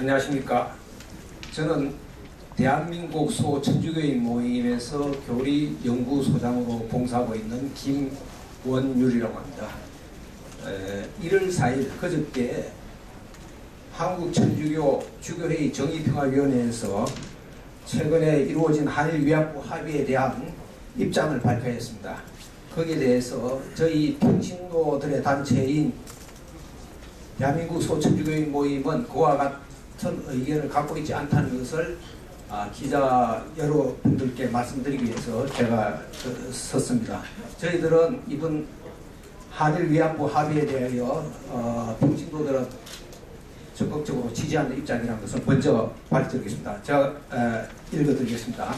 안녕하십니까. 저는 대한민국 소 천주교인 모임에서 교리 연구소장으로 봉사하고 있는 김원율이라고 합니다. 에, 1월 4일 그저께 한국천주교 주교회의 정의평화위원회에서 최근에 이루어진 한일 위안부 합의에 대한 입장을 발표했습니다. 거기에 대해서 저희 평신도들의 단체인 대한민국 소천주교인 모임은 그와 같은 의견을 갖고 있지 않다는 것을 아, 기자 여러분들께 말씀드리기 위해서 제가 그, 섰습니다. 저희들은 이번 한일 위안부 합의에 대하여 어, 평신도들은 적극적으로 지지하는 입장이라는 것을 먼저 밝혀드리겠습니다. 제가 에, 읽어드리겠습니다.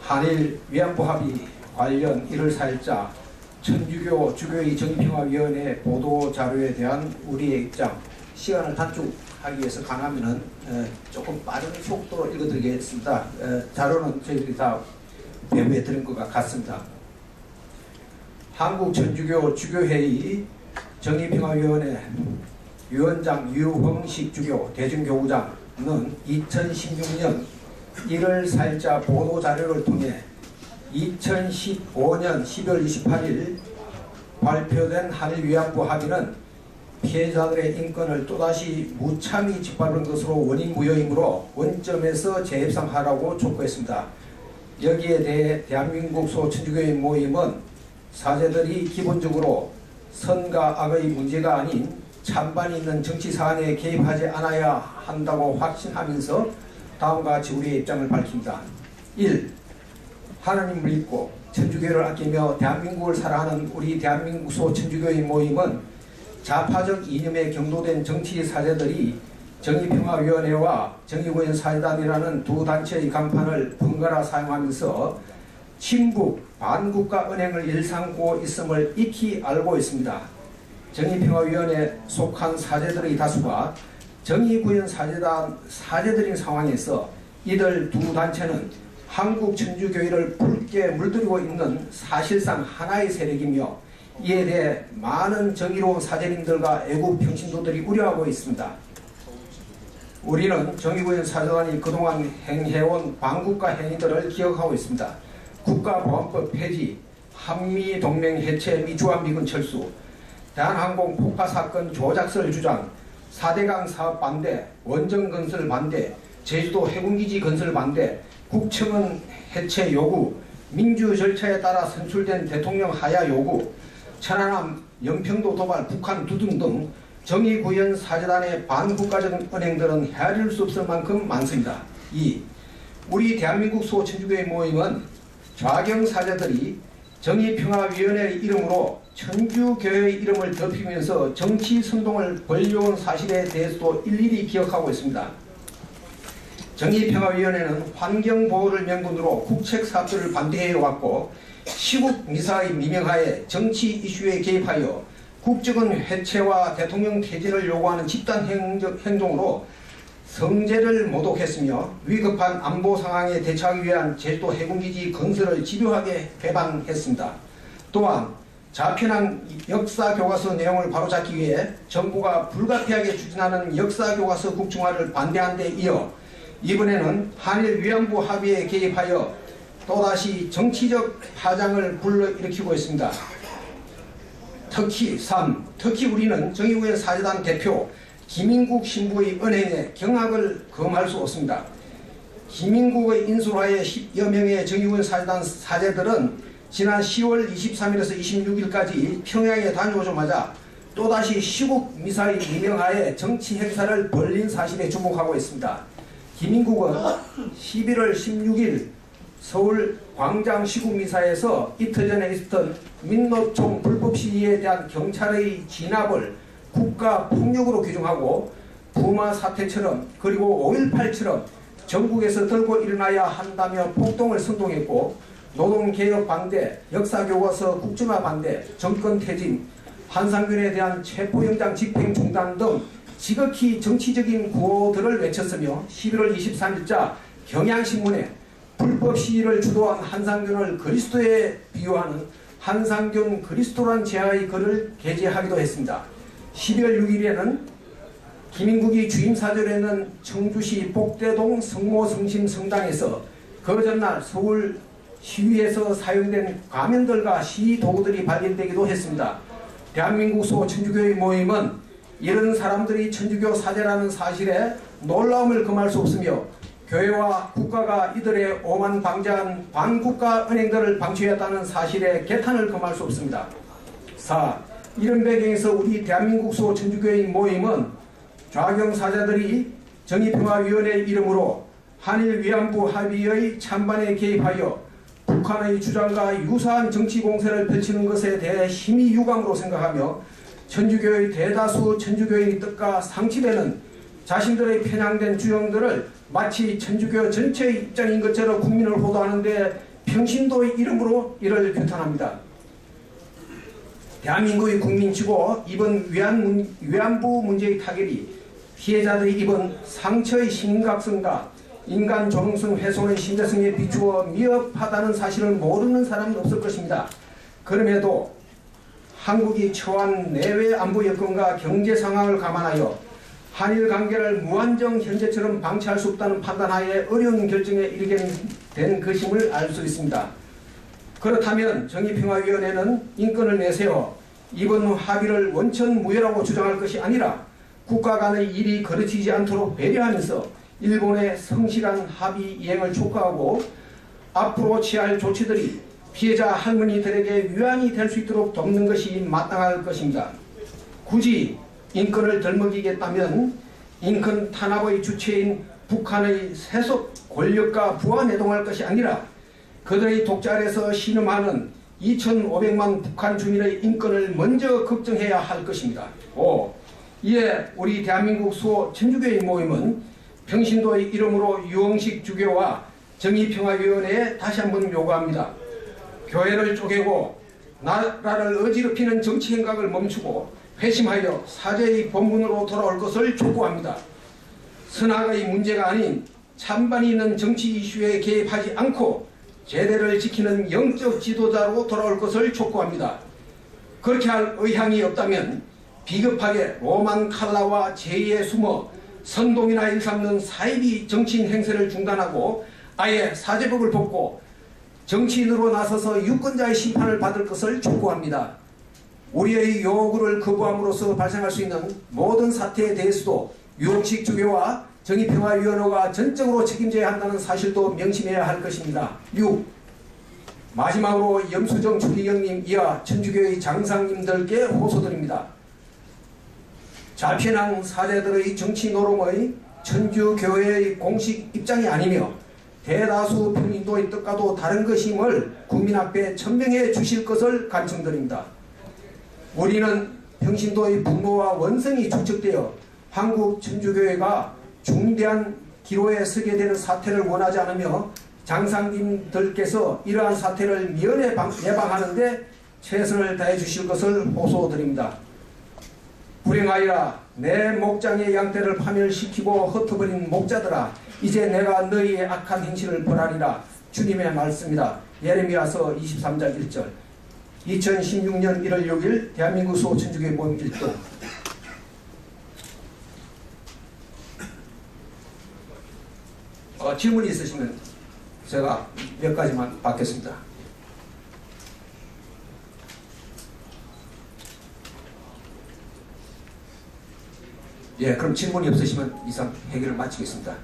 한일 위안부 합의 관련 1월 4일자 천주교 주교의 정평화위원회 보도 자료에 대한 우리의 입장 시간을 단축 하기 위해서 가능하면은 에, 조금 빠른 속도로 읽어드리겠습니다. 에, 자료는 저희들이 다 배부해 드린 것 같습니다. 한국 천주교 주교회의 정의평화위원회 위원장 유흥식 주교 대중교구장은 2016년 1월 4일자 보도 자료를 통해 2015년 12월 28일 발표된 한일 위안부 합의는 피해자들의 인권을 또다시 무참히 짓밟은 것으로 원인 무효이므로 원점에서 재협상하라고 촉구했습니다. 여기에 대해 대한민국 소천주교인 모임은 사제들이 기본적으로 선과 악의 문제가 아닌 찬반이 있는 정치 사안에 개입하지 않아야 한다고 확신하면서 다음과 같이 우리의 입장을 밝힙니다. 1. 하나님을 믿고 천주교를 아끼며 대한민국을 사랑하는 우리 대한민국 소천주교인 모임은 좌파적 이념에 경도된 정치 사제들이 정의평화위원회와 정의구현 사회단이라는 두 단체의 간판을 번갈아 사용하면서 친북 반국가 은행을 일삼고 있음을 익히 알고 있습니다. 정의평화위원회 속한 사제들의 다수가 정의구현 사제단 사제들인 상황에서 이들 두 단체는 한국 천주교회를 붉게 물들이고 있는 사실상 하나의 세력이며 이에 대해 많은 정의로운 사제님들과 애국 평신도들이 우려하고 있습니다. 우리는 정의구현 사제단이 그동안 행해온 반국가 행위들을 기억하고 있습니다. 국가보안법 폐지, 한미동맹 해체 미 주한미군 철수, 대한항공 폭파 사건 조작설 주장, 4대강 사업 반대, 원전 건설 반대, 제주도 해군기지 건설 반대, 국정원 해체 요구, 민주 절차에 따라 선출된 대통령 하야 요구, 천안함, 연평도 도발, 북한 두둔 등 정의구현 사재단의 반국가적 은행들은 헤아릴 수 없을 만큼 많습니다. 2. 우리 대한민국 소천주교의 모임은 좌경 사제들이 정의평화위원회 이름으로 천주교회의 이름을 덮이면서 정치 선동을 벌려온 사실에 대해서도 일일이 기억하고 있습니다. 정의평화위원회는 환경보호를 명분으로 국책 사업들을 반대해 왔고 시국 미사의 미명하에 정치 이슈에 개입하여 국정원 해체와 대통령 퇴진을 요구하는 집단 행동으로 성재를 모독했으며 위급한 안보 상황에 대처하기 위한 제주도 해군기지 건설을 집요하게 배반했습니다. 또한 자편한 역사 교과서 내용을 바로잡기 위해 정부가 불가피하게 추진하는 역사 교과서 국정화를 반대한 데 이어 이번에는 한일 위안부 합의에 개입하여 또다시 정치적 파장을 불러일으키고 있습니다. 특히 3. 특히 우리는 정의구현 사재단 대표 김인국 신부의 은행에 경악을 금할 수 없습니다. 김인국의 인수하에 10여 명의 정의구현 사재단 사제들은 지난 10월 23일에서 26일까지 평양에 다녀오자마자 또다시 시국 미사의 미명하에 정치 행사를 벌린 사실에 주목하고 있습니다. 김인국은 11월 16일 서울 광장 시국미사에서 이틀 전에 있었던 민노총 불법 시위에 대한 경찰의 진압을 국가 폭력으로 규정하고 부마 사태처럼 그리고 5.18처럼 전국에서 들고 일어나야 한다며 폭동을 선동했고 노동개혁 반대, 역사교과서 국정화 반대, 정권 퇴진, 한상균에 대한 체포영장 집행 중단 등 지극히 정치적인 구호들을 외쳤으며 11월 23일자 경향신문에 불법 시위를 주도한 한상균을 그리스도에 비유하는 한상균 그리스도란 제하의 글을 게재하기도 했습니다. 12월 6일에는 김인국이 주임 사절에는 청주시 복대동 성모 성심 성당에서 그 전날 서울 시위에서 사용된 가면들과 시 도구들이 발견되기도 했습니다. 대한민국 소 천주교의 모임은 이런 사람들이 천주교 사제라는 사실에 놀라움을 금할 수 없으며 교회와 국가가 이들의 오만 방자한 반국가 은행들을 방치했다는 사실에 개탄을 금할 수 없습니다. 4. 이런 배경에서 우리 대한민국 소 천주교인 모임은 좌경 사자들이 정의평화위원회 이름으로 한일 위안부 합의의 찬반에 개입하여 북한의 주장과 유사한 정치 공세를 펼치는 것에 대해 심히 유감으로 생각하며 천주교의 대다수 천주교인의 뜻과 상치되는 자신들의 편향된 주장들을 마치 천주교 전체의 입장인 것처럼 국민을 호도하는데 평신도의 이름으로 이를 규탄합니다. 대한민국의 국민치고 이번 위안 문, 위안부 문제의 타결이 피해자들이 입은 상처의 심각성과 인간 존엄성 훼손의 심대성에 비추어 미흡하다는 사실을 모르는 사람은 없을 것입니다. 그럼에도 한국이 처한 내외 안보 여건과 경제 상황을 감안하여 한일 관계를 무한정 현재처럼 방치할 수 없다는 판단하에 어려운 결정에 이르게 된 것임을 알 수 있습니다. 그렇다면 정의평화위원회는 인권을 내세워 이번 합의를 원천 무효라고 주장할 것이 아니라 국가 간의 일이 거르치지 않도록 배려하면서 일본의 성실한 합의 이행을 촉구하고 앞으로 취할 조치들이 피해자 할머니들에게 위안이 될 수 있도록 돕는 것이 마땅할 것입니다. 굳이 인권을 덜먹이겠다면 인권 탄압의 주체인 북한의 세속 권력과 부하 내동할 것이 아니라 그들의 독자에서 신음하는 2,500만 북한 주민의 인권을 먼저 걱정해야 할 것입니다. 5. 이에 우리 대한민국 수호 천주교의 모임은 평신도의 이름으로 유흥식 주교와 정의평화위원회에 다시 한번 요구합니다. 교회를 쪼개고 나라를 어지럽히는 정치 행각을 멈추고 회심하여 사제의 본분으로 돌아올 것을 촉구합니다. 선악의 문제가 아닌 찬반이 있는 정치 이슈에 개입하지 않고 제대를 지키는 영적 지도자로 돌아올 것을 촉구합니다. 그렇게 할 의향이 없다면 비겁하게 로만 칼라와 제의에 숨어 선동이나 일삼는 사이비 정치인 행세를 중단하고 아예 사제복을 벗고 정치인으로 나서서 유권자의 심판을 받을 것을 촉구합니다. 우리의 요구를 거부함으로써 발생할 수 있는 모든 사태에 대해서도 유흥식 주교와 정의평화위원회가 전적으로 책임져야 한다는 사실도 명심해야 할 것입니다. 6. 마지막으로 염수정 주기경님 이하 천주교의 장상님들께 호소드립니다. 자편한 사제들의 정치 노름의 천주교회의 공식 입장이 아니며 대다수 평인도의 뜻과도 다른 것임을 국민 앞에 천명해 주실 것을 간청드립니다. 우리는 평신도의 분노와 원성이 축적되어 한국 천주교회가 중대한 기로에 서게 되는 사태를 원하지 않으며 장상님들께서 이러한 사태를 미연에 방- 예방하는데 최선을 다해 주실 것을 호소드립니다. 불행하여라 내 목장의 양떼를 파멸시키고 흩어버린 목자들아 이제 내가 너희의 악한 행실을 벌하리라 주님의 말씀이다. 예레미야서 23장 1절 2016년 1월 6일 대한민국 소천주교 모임 1동 어, 질문이 있으시면 제가 몇 가지만 받겠습니다. 예, 그럼 질문이 없으시면 이상 해결을 마치겠습니다.